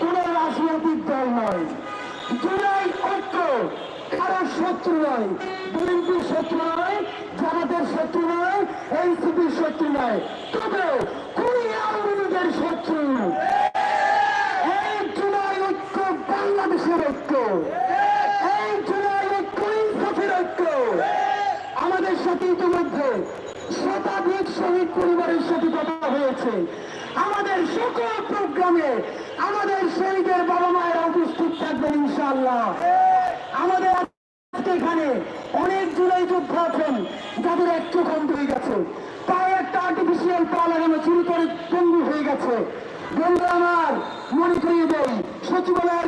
কোন রাজনৈতিক দল নয়। জুলাই ঐক্য, কারও শত্রু নয়। বিএনপির শত্রু নয়, জামাতের শত্রু নয়, এনসিপির শত্রু নয়। তবে কুড়ি আওয়ামী লীগের শত্রু। এই জুলাই ঐক্য বাংলাদেশের ঐক্য। এই জুলাই ঐক্য ইনসাফের ঐক্য। আমাদের সাথে ইতিমধ্যে শতাধিক শহীদ পরিবারের সাথে কথা হয়েছে। আমাদের সকল প্রোগ্রামে আমাদের শহীদের বাবা মায়েরা উপস্থিত থাকবেন ইনশাআল্লাহ। আমাদের এখানে অনেক জুলাই যোদ্ধা আছেন, যাদের এক চোখ হয়ে গেছে। পায়ে একটা আর্টিফিশিয়াল পা লাগানো করে পঙ্গু হয়ে গেছে। বন্ধু আমার মনে করিয়ে দেই সচিবালয়ের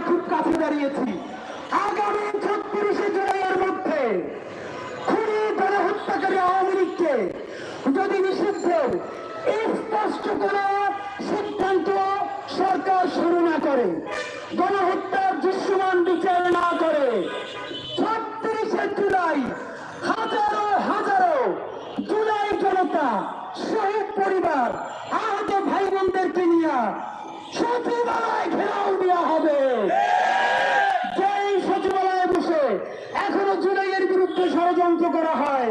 যদি নিষিদ্ধের স্পষ্ট কোন সিদ্ধান্ত সরকার শুরু না করে। গণহত্যার দৃশ্যমান বিচার না করে। ছত্রিশে জুলাই, হাজারো হাজারো জুলাই জনতা, শহীদ পরিবার, আহত ভাই বোনদেরকে নিয়ে সচিবালয় ঘেরাও দেওয়া হবে। যেই সচিবালয়ে বসে এখনও জুলাইয়ের বিরুদ্ধে ষড়যন্ত্র করা হয়।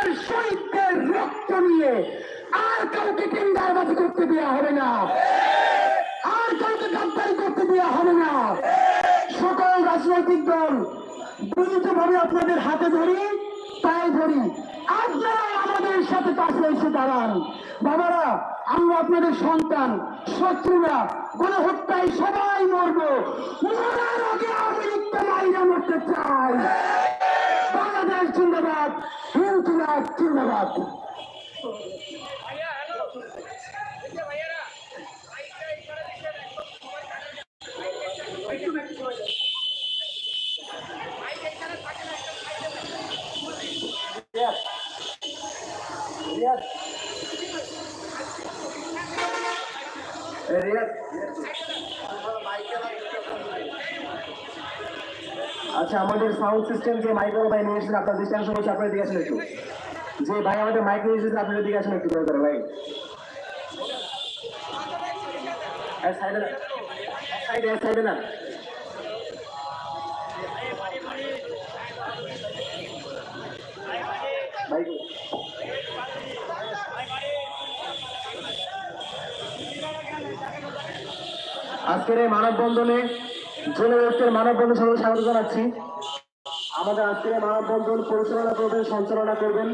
নিয়ে আর কাউকে টেন্ডারবাজি করতে দেওয়া হবে না। আর কাউকে গাদ্দারি করতে দেওয়া হবে না। সকল রাজনৈতিক দল ভাবে আপনাদের হাতে ধরি, পায়ে ধরি। আপনারা আমাদের সাথে পাশে এসে দাঁড়ান। বাবারা, আমরা আপনাদের সন্তান, শত্রুরা কোন হত্যায় সবাই মরবো। মরার আগে আমি মাইরা মরতে চাই। বাংলাদেশ জিন্দাবাদ হিন্দুরাজ জিন্দাবাদ। আচ্ছা আমাদের সাউন্ড সিস্টেম যে মাইক ভাই নিয়ে এসেছেন, আপনার দৃষ্টাংশ হচ্ছে আপনার দিকে আসেন একটু। যে ভাই আমাদের মাইক নিয়ে এসেছেন আপনার দিকে আসেন একটু দয়া করে, ভাই। সাইডে না সাইডে না। আজকের এই মানববন্ধনে জেলা মানববন্ধন সবাই স্বাগত জানাচ্ছি। আমাদের আজকের মানববন্ধন পরিচালনা করবেন সঞ্চালনা করবেন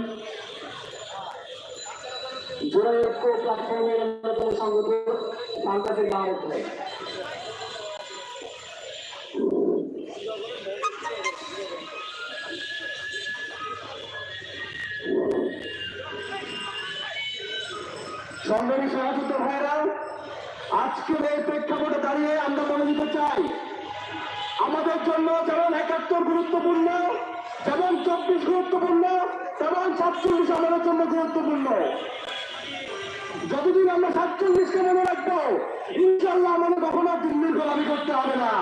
জেলা ঐক্য প্ল্যাটফর্মের অন্যতম সংগঠন বাংলাদেশের বাংলাদেশ। সংগ্রামী সহযোগিত ভাইরা, আজকের এই প্রেক্ষাপটে দাঁড়িয়ে আমরা বলে দিতে চাই, আমাদের জন্য যেমন একাত্তর গুরুত্বপূর্ণ, যেমন চব্বিশ গুরুত্বপূর্ণ, তেমন সাতচল্লিশ আমাদের জন্য গুরুত্বপূর্ণ যতদিন আমরা সাতচল্লিশকে মনে রাখব, ইনশাল্লাহ আমাদের কখনো দিল্লির গোলামি করতে হবে না।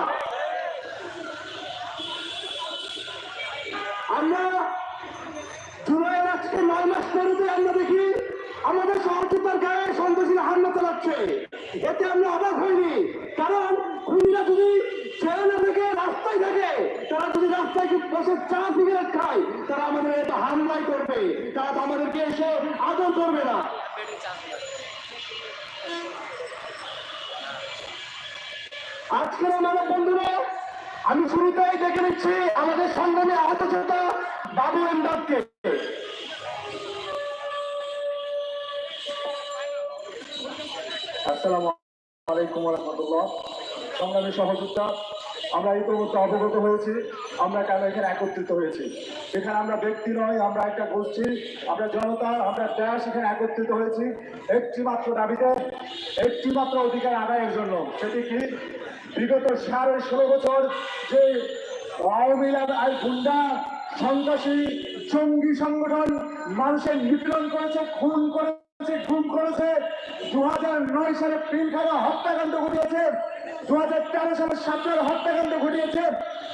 আমরা জুলাইয়ের আজকে নয় মাস পরে আমরা দেখি আমাদের সহযোগিতার গায়ে সন্ত্রাসীরা হামলা চালাচ্ছে এতে আমরা অবাক হইনি। কারণ খুনিরা যদি জেলে থেকে রাস্তায় থাকে, তারা যদি রাস্তায় বসে চা সিগারেট খায়, তারা আমাদের এটা হামলাই করবে, তারা তো আমাদেরকে এসে আদর করবে না। আজকের আমাদের বন্ধুরা, আমি শুরুতেই দেখে নিচ্ছি আমাদের সংগ্রামে আহত বাবু এমদাদকে। আসসালামু আলাইকুম রহমতুল্লাহ সংগ্রামী সহযোদ্ধা আমরা ইতিমধ্যে অবগত হয়েছি। আমরা কেন এখানে একত্রিত হয়েছি? এখানে আমরা ব্যক্তি নয়, আমরা একটা গোষ্ঠী। আমরা জনতা, আমরা দেশ এখানে একত্রিত হয়েছি। একটি মাত্র দাবিতে একটি মাত্র অধিকার আদায়ের জন্য। সেটি কি? বিগত সাড়ে ষোলো বছর যে আওয়ামী আর গুন্ডা সন্ত্রাসী জঙ্গি সংগঠন মানুষের নিপীড়ন করেছে, খুন করেছে খুন করেছে। দু হাজার নয় সালে পিলখানা হত্যাকাণ্ড ঘটিয়েছে। দু হাজার তেরো সালে সাতটার হত্যাকাণ্ড ঘটিয়েছে।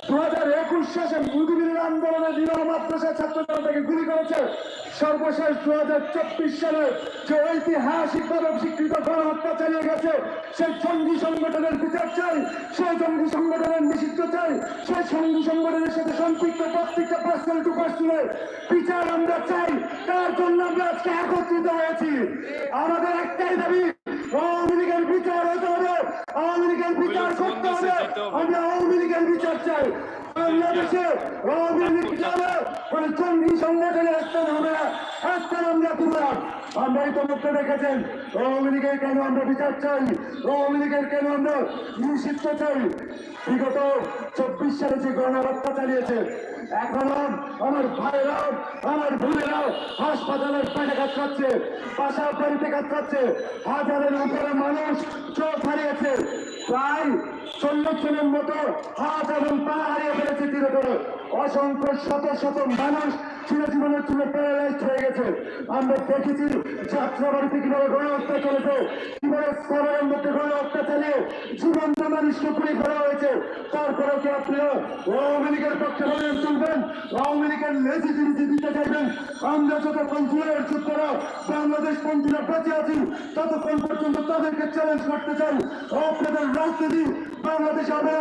দু হাজার একুশ সালে মুদিবির আন্দোলনে বিবাহ মাদ্রাসায় ছাত্র জনতাকে গুলি করেছে। সর্বশেষ দু হাজার চব্বিশ সালে যে ঐতিহাসিকভাবে স্বীকৃত গণহত্যা চালিয়ে গেছে সেই জঙ্গি সংগঠনের বিচার চাই সেই জঙ্গি সংগঠনের নিষিদ্ধ চাই সেই জঙ্গি সংগঠনের সাথে সম্পৃক্ত প্রত্যেকটা পার্সেল টু বিচার আমরা চাই। তার জন্য আমরা একত্রিত হয়েছি। আমাদের একটাই দাবি আওয়ামী লীগের বিচার হতে হবে আওয়ামী লীগের বিচার করতে হবে। আমি আওয়ামী লীগের বিচার চাই। বাংলাদেশে আওয়ামী লীগ চলে কোন জঙ্গি সংগঠনের স্থান হবে না স্থান আমরা তুললাম আমরা ইতিমধ্যে দেখেছেন আওয়ামী লীগের কেন আমরা বিচার চাই? আওয়ামী লীগের কেন আমরা নিষিদ্ধ চাই? বিগত চব্বিশ সালে যে গণহত্যা চালিয়েছে, এখনও আমার ভাইরাও আমার বোনেরাও হাসপাতালের পেটে কাজ পাশা বাড়িতে কাটছে হাজারের উপরে মানুষ চোখ হারিয়েছে প্রায় চল্লিশ জনের মতো হাত এবং পা হারিয়ে ফেলেছে ধীরে অসংখ্য শত শত মানুষ চিরজীবনের জন্য প্যারালাইজ হয়ে গেছে। আমরা দেখেছি যাত্রাবাড়িতে কীভাবে গণহত্যা চলেছে, কীভাবে সবার মধ্যে গণহত্যা চালিয়ে জীবন্ত মানুষকে পুড়ে ফেলা হয়েছে। তারপরে কি আপনিও আওয়ামী লীগের পক্ষে বলে চলবেন? আওয়ামী লীগের লেজিটিভিটি দিতে চাইবেন? আমরা যতক্ষণ জুয়ের যুদ্ধরা বাংলাদেশ পন্থীরা বেঁচে আছি, ততক্ষণ পর্যন্ত তাদেরকে চ্যালেঞ্জ করতে চাই। আপনাদের রাজনীতি বাংলাদেশ হবে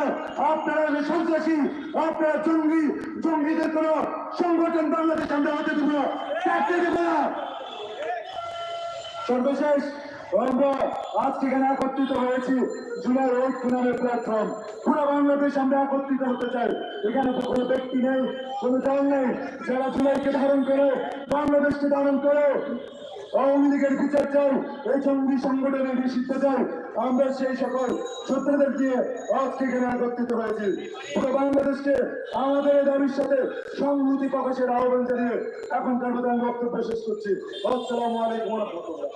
আপনারা সন্ত্রাসী, আপনারা জঙ্গি, জঙ্গিদের কোন সংগঠন বাংলাদেশ আমরা হতে দেবো না। সর্বশেষ আমরা আজকে এখানে একত্রিত হয়েছি জুলাই প্ল্যাটফর্ম পুরো বাংলাদেশ আমরা একত্রিত হতে চাই। এখানে তো কোনো ব্যক্তি নেই, কোনো দল নেই যারা জুলাইকে ধারণ করে, বাংলাদেশকে ধারণ করে। আওয়ামী লীগের বিচার চাই এই জঙ্গি সংগঠনের নিষিদ্ধ চাই আমরা সেই সকল যোদ্ধাদের আজকে এখানে একত্রিত হয়েছি পুরো বাংলাদেশকে আমাদের দাবির সাথে সংহতি প্রকাশের আহ্বান জানিয়ে এখনকার মতো আমি বক্তব্য শেষ করছি। আসসালামু আলাইকুম রহমতুল্লাহ।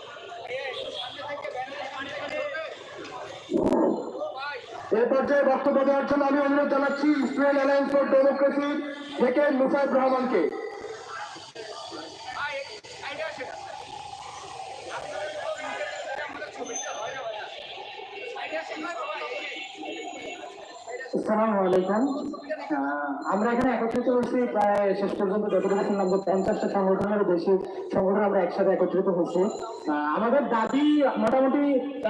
পর্যায়ে বক্তব্য দেওয়ার জন্য আমি অনুরোধ জানাচ্ছি, ইসরায়েল অ্যালায়েন্স ফর ডেমোক্রেসি থেকে মুসাইব রহমানকে। আমরা এখানে একত্রিত হয়েছি প্রায় শেষ পর্যন্ত পঞ্চাশটা সংগঠনের বেশি সংগঠন আমরা একসাথে একত্রিত হয়েছি। আমাদের দাবি মোটামুটি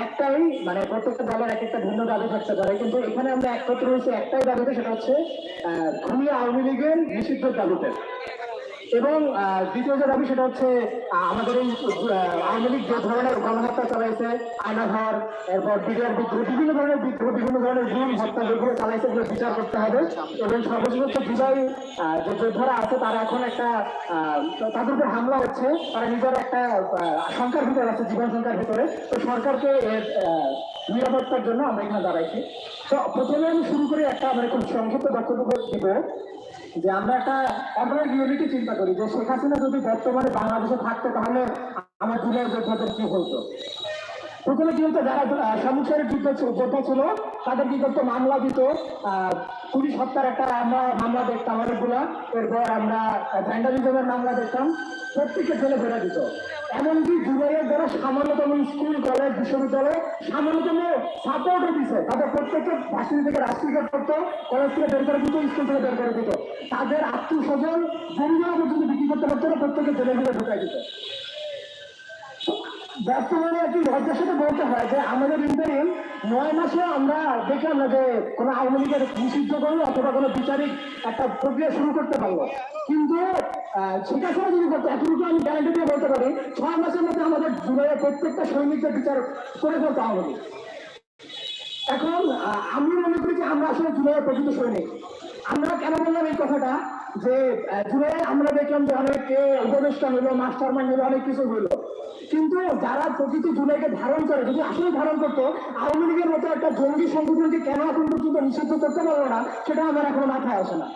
একটাই মানে প্রত্যেকটা দলের এক একটা ভিন্ন দাবি থাকতে পারে। কিন্তু এখানে আমরা একত্রিত হয়েছি একটাই দাবিতে, সেটা হচ্ছে খুনি আওয়ামী লীগের নিষিদ্ধ দাবিতে। এবং দ্বিতীয় যে দাবি সেটা হচ্ছে আমাদের এই আওয়ামী লীগ যে ধরনের গণহত্যা চালাইছে আয়নাঘর এরপর বিডিআর বিদ্রোহ বিভিন্ন ধরনের বিদ্রোহ বিভিন্ন ধরনের গুণ হত্যা যেগুলো চালাইছে এগুলো বিচার করতে হবে। এবং সর্বশেষ হচ্ছে আহ, যে যোদ্ধারা আছে তারা এখন একটা তাদের উপর হামলা হচ্ছে। তারা নিজের একটা শঙ্কার ভিতরে আছে জীবন সংখ্যার ভিতরে। তো সরকারকে এর নিরাপত্তার জন্য আমরা এখানে দাঁড়াইছি। তো প্রথমে আমি শুরু করি একটা আমরা খুব সংক্ষিপ্ত বক্তব্য দিব। যে আমরা একটা, আমরা ইউনিটি চিন্তা করি যে শেখ হাসিনা যদি বর্তমানে বাংলাদেশে থাকতো তাহলে আমার জুলাই যোদ্ধাদের কি হতো? প্রথমে কি হতো যারা সমুদ্রের যুদ্ধ যোদ্ধা ছিল, তাদের কি করতো? মামলা দিত। কুড়ি সপ্তাহের একটা আমরা মামলা দেখতাম, অনেকগুলা। এরপর আমরা ভ্যান্ডালিজমের মামলা দেখতাম। প্রত্যেককে জেলে ফেরা দিত। এমনকি জুলাইয়ের যারা সামান্যতম স্কুল, কলেজ, বিশ্ববিদ্যালয়, সামান্যতম সাপোর্টও দিছে। তাদের প্রত্যেককে ভার্সিটি থেকে রাষ্ট্রীয় করতো, কলেজ থেকে বের করে দিত, স্কুল থেকে বের করে দিত। তাদের আত্মীয় স্বজন জমি পর্যন্ত বিক্রি করতে পারতো না প্রত্যেকে জেলে ফেলে ঢুকাই দিত। বর্তমানে কি লজ্জার সাথে বলতে হয় যে, আমাদের ইন্টারিম নয় মাসে আমরা দেখলাম না যে কোনো আওয়ামী লীগের নিষিদ্ধ করল অথবা কোনো বিচারিক একটা প্রক্রিয়া শুরু করতে পারল। কিন্তু ঠিক যদি করতে এতটুকু আমি গ্যারান্টি দিয়ে বলতে পারি, ছয় মাসের মধ্যে আমাদের জুলাইয়ের প্রত্যেকটা সৈনিকদের বিচার করে ফেলতে লীগ এখন আমি মনে করি যে আমরা আসলে জুলাইয়ের প্রকৃত সৈনিক। আমরা কেন বললাম এই কথাটা? যে জুলাই আমরা দেখলাম যে অনেকে উপদেষ্টা হইল মাস্টার মাইন্ড হইল অনেক কিছু হইল কিন্তু যারা প্রকৃত জুলাইকে ধারণ করে, যদি আসলে ধারণ করতো, আওয়ামী লীগের মতো একটা জঙ্গি সংগঠনকে কেন এখন পর্যন্ত নিষিদ্ধ করতে পারল না, সেটা আমার এখনও মাথায় আসে না।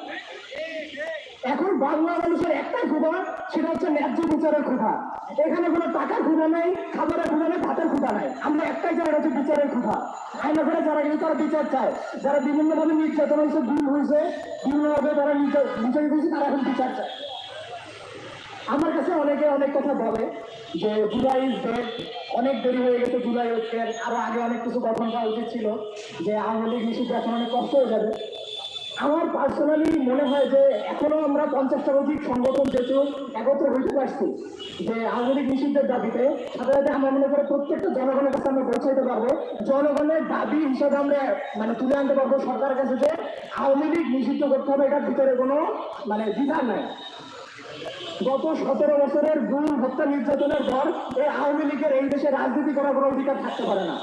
বাংলা মানুষের একটাই ক্ষুধা, সেটা হচ্ছে ন্যায্য বিচারের ক্ষুধা। এখানে কোনো টাকার ক্ষুধা নেই, খাবারের ক্ষুধা নেই, ভাতের ক্ষুধা নাই। আমরা একটাই জায়গা হচ্ছে বিচারের ক্ষুধা। আইনা করে যারা কিন্তু তারা বিচার চায়, যারা বিভিন্নভাবে নির্যাতন হয়েছে, গুম হয়েছে, বিভিন্নভাবে তারা নির্যা- নির্যাতিত হয়েছে, তারা এখন বিচার চায়। আমার কাছে অনেকে অনেক কথা বলে যে জুলাই ডেট অনেক দেরি হয়ে গেছে, জুলাই ঐক্যের আরও আগে অনেক কিছু গঠন করা উচিত ছিল যে আওয়ামী লীগ নিষিদ্ধ, এখন অনেক কষ্ট হয়ে যাবে। আমার পার্সোনালি মনে হয় যে এখনও আমরা পঞ্চাশটা অধিক সংগঠন যেহেতু একত্র হইতে পারছি যে আওয়ামী নিষিদ্ধের দাবিতে, সাথে সাথে আমরা মনে করি প্রত্যেকটা জনগণের কাছে আমরা পৌঁছাইতে পারব জনগণের দাবি হিসাবে আমরা মানে তুলে আনতে পারব সরকারের কাছে যে আওয়ামী লীগ নিষিদ্ধ করতে হবে, এটার ভিতরে কোনো মানে দ্বিধা নাই। গত সতেরো বছরের গুণ হত্যা নির্যাতনের পর এই আওয়ামী লীগের এই দেশে রাজনীতি করার কোনো অধিকার থাকতে পারে না।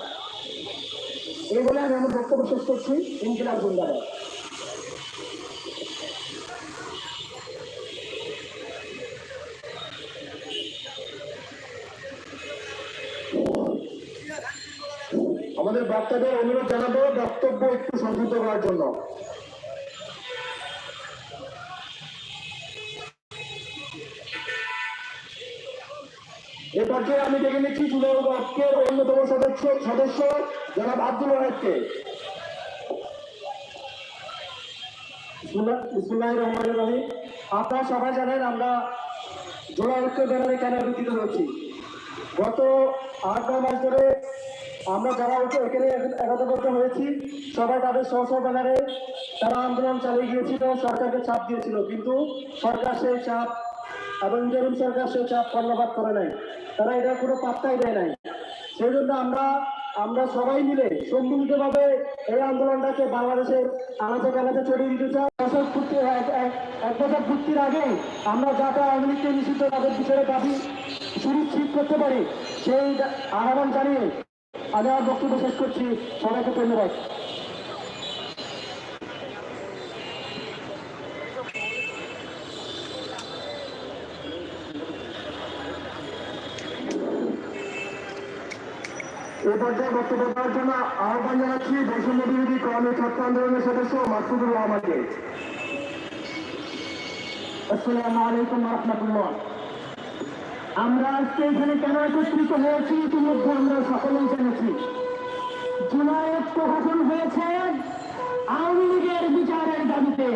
এই বলে আমি আমার বক্তব্য শেষ করছি। ইনকিলাব জিন্দাবাদ বক্তাদের অনুরোধ জানাব বক্তব্য একটু সংযুক্ত করার জন্য। এ পর্যায়ে আমি দেখে নিচ্ছি ঐক্যের অন্যতম সদস্য সদস্য জনাব আব্দুল রহমান রহিম। আপনারা সবাই জানেন আমরা জোড়া ঐক্য ব্যানারে কেন একত্রিত হয়েছি। গত আট নয় মাস ধরে আমরা যারা ঐক্য এখানে একত্রিত হয়েছি, সবাই তাদের স্ব ব্যানারে তারা আন্দোলন চালিয়ে গিয়েছিল, সরকারকে চাপ দিয়েছিল, কিন্তু সরকার সেই চাপ এবং ইন্টারিম সরকার সেই চাপ কর্ণপাত করে নাই। তারা এটা কোনো পাত্তাই দেয় নাই। সেই জন্য আমরা আমরা সবাই মিলে সম্মিলিতভাবে এই আন্দোলনটাকে বাংলাদেশের আলাদা আলাদা ছড়িয়ে দিতে চাই। বছর পূর্তি, এক- বছর পূর্তির আগে আমরা যাতে আওয়ামী লীগকে নিষিদ্ধ তাদের বিষয়ে দাবি সুনিশ্চিত করতে পারি, সেই আহ্বান জানিয়ে আমি আমার বক্তব্য শেষ করছি। সবাইকে ধন্যবাদ। এ পর্যায়ে বক্তব্য দেওয়ার জন্য আহ্বান জানাচ্ছি বৈষম্য বিরোধী কর্মী ছাত্র আন্দোলনের সদস্য মাসুদুর রহমানকে। আসসালামু আলাইকুম রহমতুল্লাহ। আমরা আজকে এখানে কেন একত্রিত হয়েছি ইতিমধ্যে আমরা সকলেই জেনেছি। জুলাই ঐক্য গঠন হয়েছে আওয়ামী লীগের বিচারের দাবিতে।